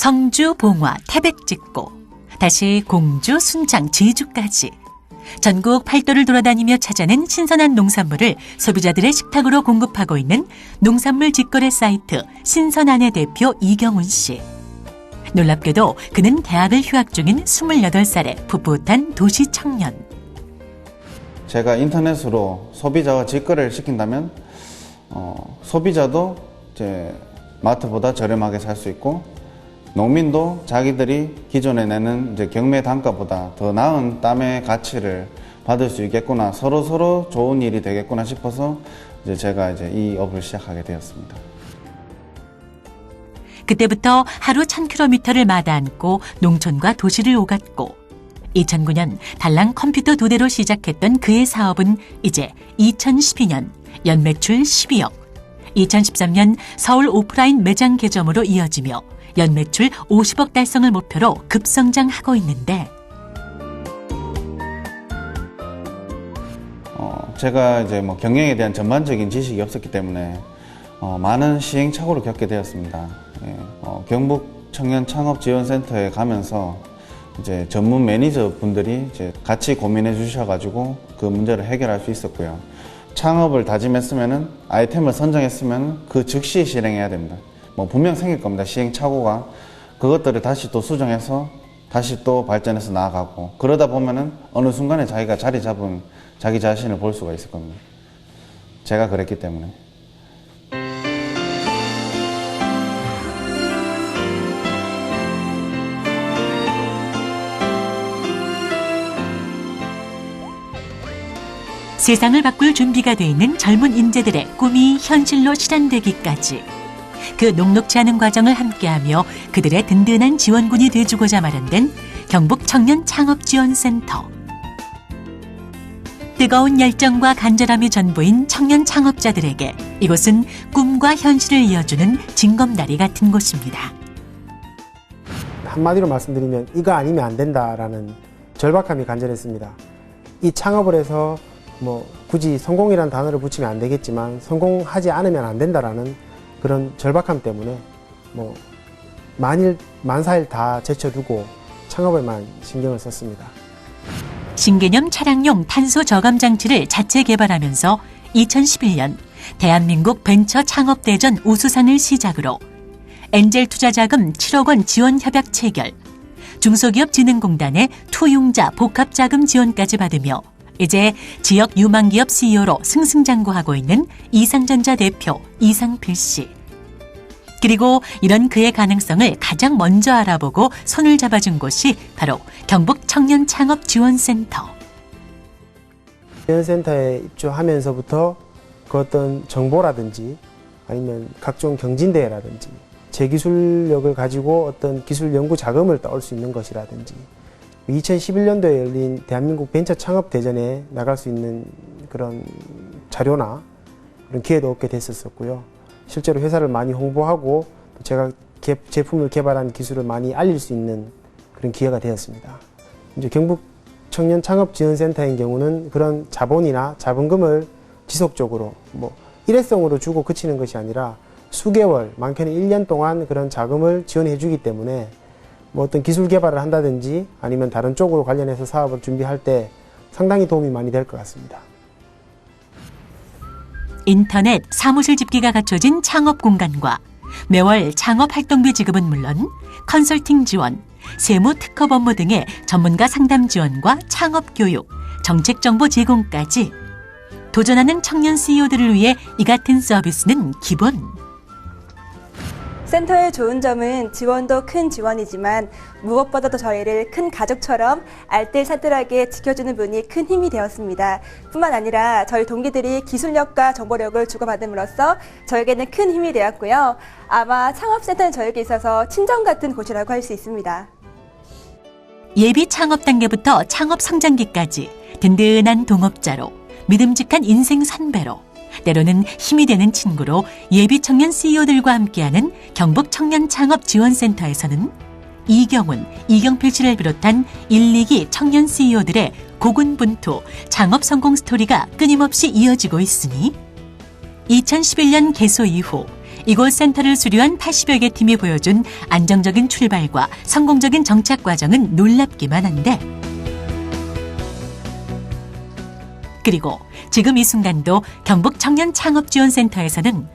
성주, 봉화, 태백 찍고 다시 공주, 순창, 제주까지 전국 팔도를 돌아다니며 찾아낸 신선한 농산물을 소비자들의 식탁으로 공급하고 있는 농산물 직거래 사이트 신선한의 대표 이경훈 씨. 놀랍게도 그는 대학을 휴학 중인 28살의 풋풋한 도시 청년. 제가 인터넷으로 소비자와 직거래를 시킨다면 어, 소비자도 이제 마트보다 저렴하게 살 수 있고 농민도 자기들이 기존에 내는 이제 경매 단가보다 더 나은 땀의 가치를 받을 수 있겠구나 서로 서로 좋은 일이 되겠구나 싶어서 이제 제가 이제 이 업을 시작하게 되었습니다. 그때부터 하루 1000km를 마다않고 농촌과 도시를 오갔고 2009년 달랑 컴퓨터 두 대로 시작했던 그의 사업은 이제 2012년 연매출 12억, 2013년 서울 오프라인 매장 개점으로 이어지며 연매출 50억 달성을 목표로 급성장하고 있는데 어, 제가 이제 뭐 경영에 대한 전반적인 지식이 없었기 때문에 어, 많은 시행착오를 겪게 되었습니다. 예, 어, 경북 청년 창업 지원센터에 가면서 이제 전문 매니저 분들이 이제 같이 고민해 주셔가지고 그 문제를 해결할 수 있었고요. 창업을 다짐했으면은 아이템을 선정했으면 그 즉시 실행해야 됩니다. 뭐 분명 생길 겁니다. 시행착오가 그것들을 다시 또 수정해서 다시 또 발전해서 나아가고 그러다 보면은 어느 순간에 자기가 자리 잡은 자기 자신을 볼 수가 있을 겁니다. 제가 그랬기 때문에. 세상을 바꿀 준비가 돼 있는 젊은 인재들의 꿈이 현실로 실현되기까지 그 녹록지 않은 과정을 함께하며 그들의 든든한 지원군이 돼주고자 마련된 경북 청년 창업 지원센터. 뜨거운 열정과 간절함이 전부인 청년 창업자들에게 이곳은 꿈과 현실을 이어주는 징검다리 같은 곳입니다. 한마디로 말씀드리면 이거 아니면 안 된다라는 절박함이 간절했습니다. 이 창업을 해서 뭐 굳이 성공이라는 단어를 붙이면 안 되겠지만 성공하지 않으면 안 된다라는 그런 절박함 때문에 뭐 만일 만사일 다 제쳐두고 창업에만 신경을 썼습니다. 신개념 차량용 탄소 저감 장치를 자체 개발하면서 2011년 대한민국 벤처 창업 대전 우수상을 시작으로 엔젤 투자 자금 7억 원 지원 협약 체결, 중소기업진흥공단의 투융자 복합 자금 지원까지 받으며 이제 지역 유망기업 CEO로 승승장구하고 있는 이상전자 대표 이상필 씨. 그리고 이런 그의 가능성을 가장 먼저 알아보고 손을 잡아준 곳이 바로 경북 청년 창업 지원센터. 지원센터에 입주하면서부터 그 어떤 정보라든지 아니면 각종 경진대회라든지 제 기술력을 가지고 어떤 기술 연구 자금을 따올 수 있는 것이라든지 2011년도에 열린 대한민국 벤처 창업 대전에 나갈 수 있는 그런 자료나 그런 기회도 얻게 됐었고요. 실제로 회사를 많이 홍보하고 제가 개, 제품을 개발한 기술을 많이 알릴 수 있는 그런 기회가 되었습니다. 이제 경북 청년 창업 지원센터인 경우는 그런 자본이나 자본금을 지속적으로 뭐 일회성으로 주고 그치는 것이 아니라 수개월, 많게는 1년 동안 그런 자금을 지원해 주기 때문에 뭐 어떤 기술 개발을 한다든지 아니면 다른 쪽으로 관련해서 사업을 준비할 때 상당히 도움이 많이 될 것 같습니다. 인터넷 사무실 집기가 갖춰진 창업 공간과 매월 창업 활동비 지급은 물론 컨설팅 지원, 세무 특허 업무 등의 전문가 상담 지원과 창업 교육, 정책 정보 제공까지 도전하는 청년 CEO들을 위해 이 같은 서비스는 기본. 센터의 좋은 점은 지원도 큰 지원이지만 무엇보다도 저희를 큰 가족처럼 알뜰살뜰하게 지켜주는 분이 큰 힘이 되었습니다. 뿐만 아니라 저희 동기들이 기술력과 정보력을 주고받음으로써 저에게는 큰 힘이 되었고요. 아마 창업센터는 저에게 있어서 친정 같은 곳이라고 할 수 있습니다. 예비 창업 단계부터 창업 성장기까지 든든한 동업자로 믿음직한 인생 선배로 때로는 힘이 되는 친구로 예비 청년 CEO들과 함께하는 경북 청년 창업 지원센터에서는 이경훈, 이경필 씨를 비롯한 1, 2기 청년 CEO들의 고군분투 창업 성공 스토리가 끊임없이 이어지고 있으니 2011년 개소 이후 이곳 센터를 수료한 80여 개 팀이 보여준 안정적인 출발과 성공적인 정착 과정은 놀랍기만 한데 그리고 지금 이 순간도 경북 청년 창업 지원센터에서는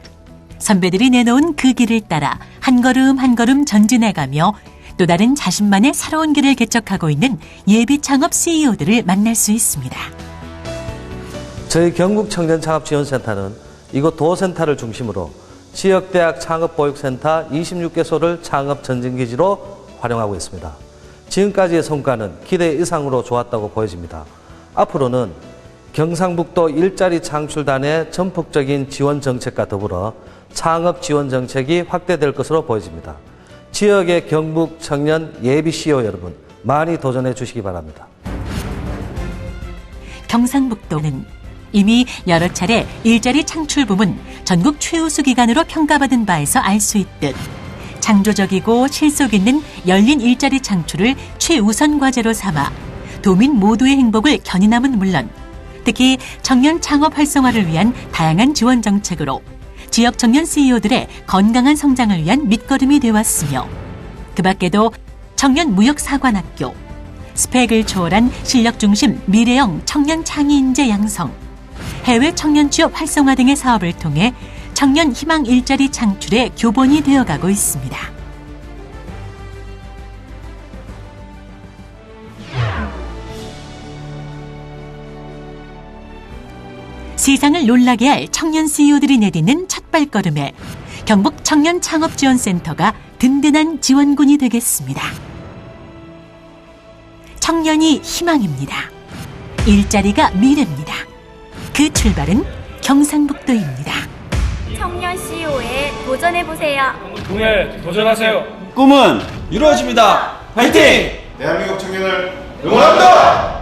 선배들이 내놓은 그 길을 따라 한 걸음 한 걸음 전진해가며 또 다른 자신만의 새로운 길을 개척하고 있는 예비 창업 CEO들을 만날 수 있습니다. 저희 경북 청년 창업 지원센터는 이곳 도센터를 중심으로 지역 대학 창업 보육센터 26개소를 창업 전진 기지로 활용하고 있습니다. 지금까지의 성과는 기대 이상으로 좋았다고 보여집니다. 앞으로는 경상북도 일자리 창출단의 전폭적인 지원 정책과 더불어 창업 지원 정책이 확대될 것으로 보여집니다. 지역의 경북 청년 예비 CEO 여러분 많이 도전해 주시기 바랍니다. 경상북도는 이미 여러 차례 일자리 창출 부문 전국 최우수 기관으로 평가받은 바에서 알 수 있듯 창조적이고 실속 있는 열린 일자리 창출을 최우선 과제로 삼아 도민 모두의 행복을 견인함은 물론 특히 청년 창업 활성화를 위한 다양한 지원 정책으로 지역 청년 CEO들의 건강한 성장을 위한 밑거름이 되었으며 그 밖에도 청년 무역사관학교 스펙을 초월한 실력 중심 미래형 청년 창의 인재 양성, 해외 청년 취업 활성화 등의 사업을 통해 청년 희망 일자리 창출의 교본이 되어가고 있습니다. 세상을 놀라게 할 청년 CEO들이 내딛는 첫 발걸음에 경북 청년 창업 지원센터가 든든한 지원군이 되겠습니다. 청년이 희망입니다. 일자리가 미래입니다. 그 출발은 경상북도입니다. 청년 CEO에 도전해 보세요. 꿈에 도전하세요. 꿈은 이루어집니다. 화이팅! 대한민국 청년을 응원합니다.